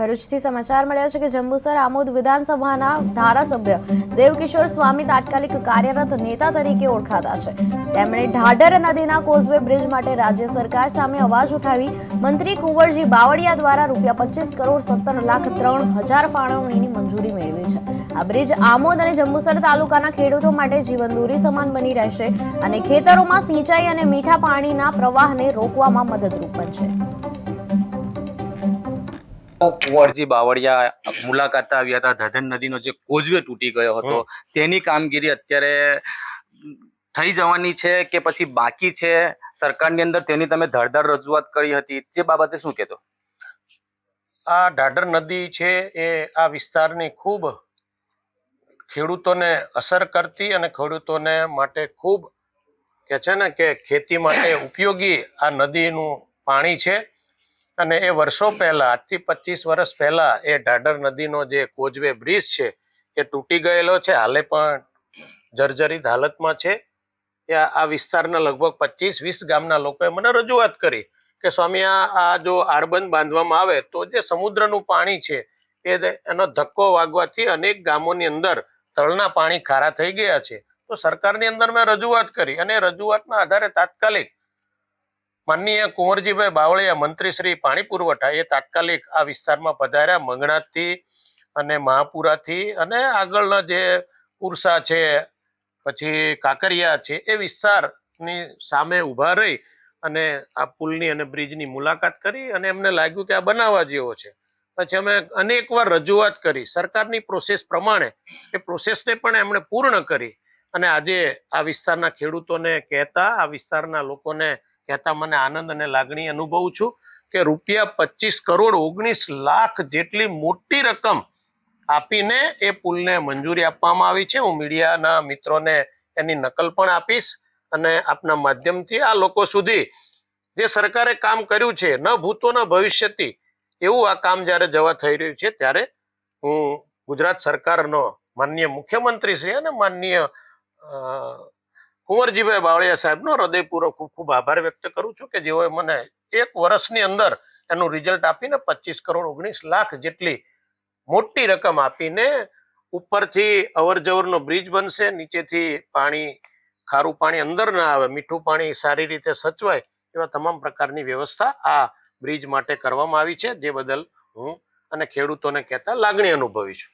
ભરૂચથી સમાચાર મળ્યા છે કે જંબુસર આમોદ વિધાનસભાના ધારાસભ્ય દેવકિશોર સ્વામી તાત્કાલિક કાર્યરત નેતા તરીકે ઓળખાતા છે. તેમણે ઢાઢર નદીના કોઝવે બ્રિજ માટે રાજ્ય સરકાર સામે અવાજ ઉઠાવી મંત્રી કુંવરજી બાવળિયા દ્વારા રૂપિયા પચીસ કરોડ સત્તર લાખ ત્રણ હજાર ફાળવણીની મંજૂરી મેળવી છે. આ બ્રિજ આમોદ અને જંબુસર તાલુકાના ખેડૂતો માટે જીવનદોરી સમાન બની રહેશે અને ખેતરોમાં સિંચાઈ અને મીઠા પાણીના પ્રવાહને રોકવામાં મદદરૂપ બનશે. કુંવરજી બાવળિયા મુલાકાતે આવ્યા હતા. ધધન નદીનો જે કોઝવે તૂટી ગયો હતો તેની કામગીરી અત્યારે થઈ જવાની છે કે પછી બાકી છે? સરકારની અંદર તેની તમે ધરધર રજૂઆત કરી હતી. જે બાબતે શું કહેતો? આ ઢાઢર નદી છે એ આ વિસ્તારની ખૂબ ખેડૂતોને અસર કરતી અને ખેડૂતોને માટે ખૂબ કે છે ને કે ખેતી માટે ઉપયોગી આ નદીનું પાણી છે. અને એ વર્ષો પહેલા, આજથી પચીસ વર્ષ પહેલા એ ઢાઢર નદીનો જે કોઝવે બ્રિજ છે, એ તૂટી ગયેલો છે. હાલે પણ જર્જરિત હાલતમાં છે. એ આ વિસ્તારના લગભગ પચીસ વીસ ગામના લોકોએ મને રજૂઆત કરી કે, સ્વામી, આ જો આરબંધ બાંધવામાં આવે તો જે સમુદ્રનું પાણી છે, એ એનો ધક્કો વાગવાથી અનેક ગામોની અંદર તળના પાણી ખારા થઈ ગયા છે. તો સરકારની અંદર મેં રજૂઆત કરી અને રજૂઆતના આધારે તાત્કાલિક માનનીય કુંવરજીભાઈ બાવળિયા મંત્રી શ્રી પાણી પુરવઠા એ તાત્કાલિક આ વિસ્તારમાં પધાર્યા મંગણાથી અને મહાપુરાથી અને આગળના જે ઉરસા છે, પછી કાંકરિયા છે, એ વિસ્તારની સામે ઊભા રહી અને આ પુલની અને બ્રિજની મુલાકાત કરી અને એમને લાગ્યું કે આ બનાવવા જેવો છે. પછી અમે અનેકવાર રજૂઆત કરી. સરકારની પ્રોસેસ પ્રમાણે, એ પ્રોસેસને પણ એમણે પૂર્ણ કરી અને આજે આ વિસ્તારના ખેડૂતોને કહેતા, આ વિસ્તારના લોકોને કહેતા મને આનંદ અને લાગણી અનુભવું છું કે રૂપિયા પચીસ કરોડ ઓગણીસ લાખ જેટલી મોટી રકમ આપીને એ પુલને મંજૂરી આપવામાં આવી છે. હું મીડિયાના મિત્રોને એની નકલ પણ આપીશ અને આપના માધ્યમથી આ લોકો સુધી જે સરકારે કામ કર્યું છે, ન ભૂતો ન ભવિષ્યથી એવું આ કામ જ્યારે જવા થઈ રહ્યું છે, ત્યારે હું ગુજરાત સરકારનો માનનીય મુખ્યમંત્રી શ્રી અને માનનીય કુંવરજીભાઈ બાવળિયા સાહેબનો હૃદયપૂર્વક ખૂબ ખૂબ આભાર વ્યક્ત કરું છું કે જેઓએ મને એક વર્ષની અંદર એનું રિઝલ્ટ આપીને પચીસ કરોડ ઓગણીસ લાખ જેટલી મોટી રકમ આપીને ઉપરથી અવરજવરનો બ્રિજ બનશે, નીચેથી પાણી, ખારું પાણી અંદર ના આવે, મીઠું પાણી સારી રીતે સચવાય એવા તમામ પ્રકારની વ્યવસ્થા આ બ્રિજ માટે કરવામાં આવી છે, જે બદલ હું અને ખેડૂતોને કહેતા લાગણી અનુભવી છું.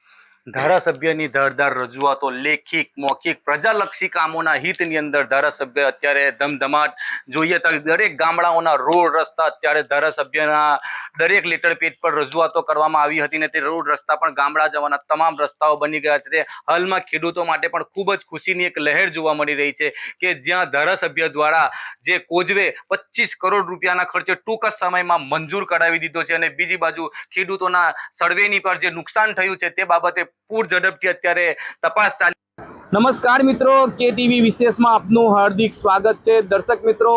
ધારાસભ્યની ધારદાર રજૂઆતો લેખિક, મૌખિક, પ્રજાલક્ષી કામોના હિતની અંદર ધારાસભ્ય અત્યારે ધમધમાટ. જોઈએ તો દરેક ગામડાઓના રોડ રસ્તા અત્યારે ધારાસભ્યના દરેક લેટર પેજ પર રજૂઆતો કરવામાં આવી હતી ને તે રોડ રસ્તા પણ ગામડા જવાના તમામ રસ્તાઓ બની ગયા છે. હાલમાં ખેડૂતો માટે પણ ખૂબ જ ખુશીની એક લહેર જોવા મળી રહી છે કે જ્યાં ધારાસભ્ય દ્વારા જે કોજવે પચીસ કરોડ રૂપિયાના ખર્ચે ટૂંક જ સમયમાં મંજૂર કરાવી દીધો છે અને બીજી બાજુ ખેડૂતોના સર્વેની પર જે નુકસાન થયું છે તે બાબતે પૂર ઝડપથી અત્યારે તપાસ ચાલી નમસ્કાર મિત્રો કે ટીવી વિશેષમાં આપનું હાર્દિક સ્વાગત છે. દર્શક મિત્રો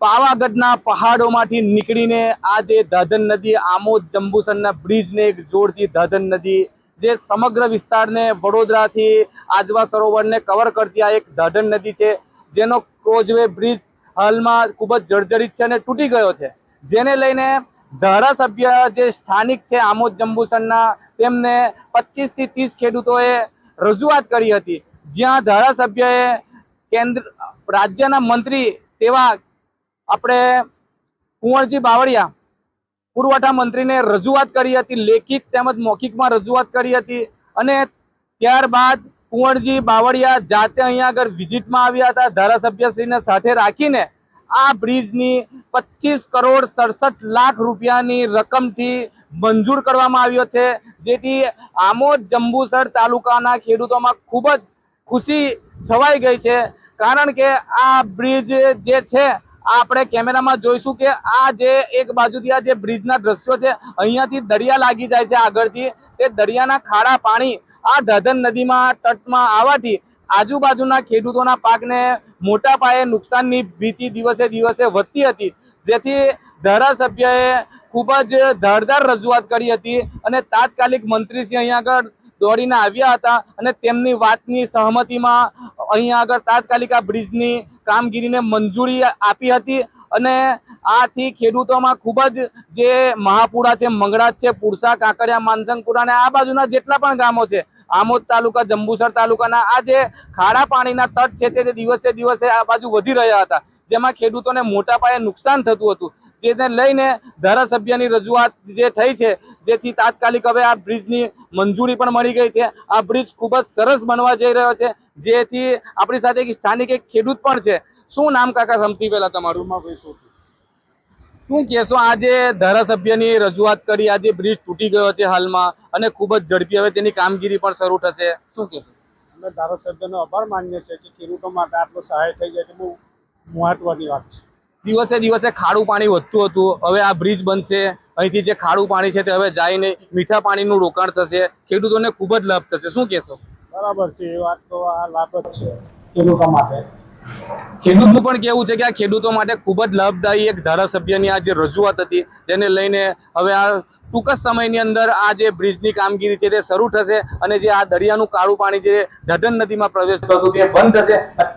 પાવાગઢના પહાડોમાંથી નીકળીને આ જે દાધન નદી, આમોદ જંબુસરના બ્રિજને એક જોડતી દાધન નદી, જે સમગ્ર વિસ્તારને વડોદરાથી આજવા સરોવરને કવર કરતી આ એક દાધન નદી છે, જેનો ક્રોઝવે બ્રિજ હાલમાં ખૂબ જ જર્જરિત છે અને તૂટી ગયો છે. જેને લઈને ધારાસભ્ય જે સ્થાનિક છે આમોદ જંબુસરના, તેમને પચીસથી ત્રીસ ખેડૂતોએ રજૂઆત કરી હતી. જ્યાં ધારાસભ્યએ કેન્દ્ર, રાજ્યના મંત્રી તેવા આપણે કુંવરજી બાવળિયા પુરવઠા મંત્રીને રજૂઆત કરી હતી, લેખિત તેમજ મૌખિકમાં રજૂઆત કરી હતી અને ત્યારબાદ કુંવરજી બાવળિયા જાતે અહીંયા આગળ વિઝિટમાં આવ્યા હતા, ધારાસભ્યશ્રીને સાથે રાખીને આ બ્રિજની પચીસ કરોડ સડસઠ લાખ રૂપિયાની રકમથી મંજૂર કરવામાં આવ્યો છે, જેથી આમોદ જંબુસર તાલુકાના ખેડૂતોમાં ખૂબ જ ખુશી છવાઈ ગઈ છે. કારણ કે આ બ્રિજ જે છે આપણે કેમેરામાં જોઈશું કે આ જે એક બાજુથી આ જે બ્રિજના દ્રશ્યો છે, અહીંયાથી દરિયા લાગી જાય છે આગળથી. તે દરિયાના ખાડા પાણી આ ધધન નદીમાં, તટમાં આવવાથી આજુબાજુના ખેડૂતોના પાકને મોટા પાયે નુકસાનની ભીતિ દિવસે દિવસે વધતી હતી. જેથી ધારાસભ્યએ ખૂબ જ ધારદાર રજૂઆત કરી હતી અને તાત્કાલિક મંત્રીશ્રી અહીંયા આગળ દોડીને આવ્યા હતા અને તેમની વાતની સહમતિમાં અહીંયા આગળ તાત્કાલિક આ બ્રિજની કામગીરીને મંજૂરી આપી હતી અને આથી ખેડૂતોમાં ખૂબ જ જે મહાપુરા છે મંગળાજ છે, પુરસા, કાંકરિયા, માનસંગપુરા અને આ બાજુના જેટલા પણ ગામો છે, આમોદ તાલુકા, જંબુસર તાલુકાના આ જે ખારા પાણીના તટ છે તે દિવસે દિવસે આ બાજુ વધી રહ્યા હતા, જેમાં ખેડૂતોને મોટા પાયે નુકસાન થતું હતું, જેને લઈને ધારાસભ્યની રજૂઆત જે થઈ છે, જેથી તાત્કાલિક હવે આ બ્રિજની મંજૂરી પણ મળી ગઈ છે, આ બ્રિજ ખૂબ જ સરસ બનવા જઈ રહ્યો છે જેથી આપણી સાથે એક સ્થાનિક એક ખેડૂત પણ છે. શું નામ કાકા સમતી પહેલા તમારું? શું કહેશો આજે ધારાસભ્યની રજૂઆત કરી આજે બ્રિજ તૂટી ગયો છે હાલમાં અને ખૂબ જ ઝડપી હવે તેની કામગીરી પણ શરૂ થશે. શું કહેશો? અમે ધારાસભ્યનો આભાર માનીએ છીએ કે ખેડૂતો માટે આટલો સહાય થઈ જાય તે બહુ મહત્વની વાત છે. દિવસે દિવસે ખાડું પાણી વધતું હતું હવે આ બ્રિજ બનશે. અહીંથી જે ખાડું પાણી છે તે હવે જાય નહીં મીઠા પાણીનું રોકાણ થશે. ખેડૂતોને ખૂબ જ લાભ થશે. શું કહેશો? બરાબર છે, એ વાત તો આ લાભ જ છે, ખેડૂતો માટે. ખેડૂતનું પણ કેવું છે કે આ ખેડૂતો માટે ખૂબ જ લાભદાયી એક ધારાસભ્યની આ જે રજૂઆત હતી તેને લઈને હવે આ ટૂંક જ સમયની અંદર આ જે બ્રિજની કામગીરી છે તે શરૂ થશે અને જે આ દરિયાનું કાળું પાણી જે ઢઢન નદીમાં પ્રવેશ થતું તે બંધ થશે.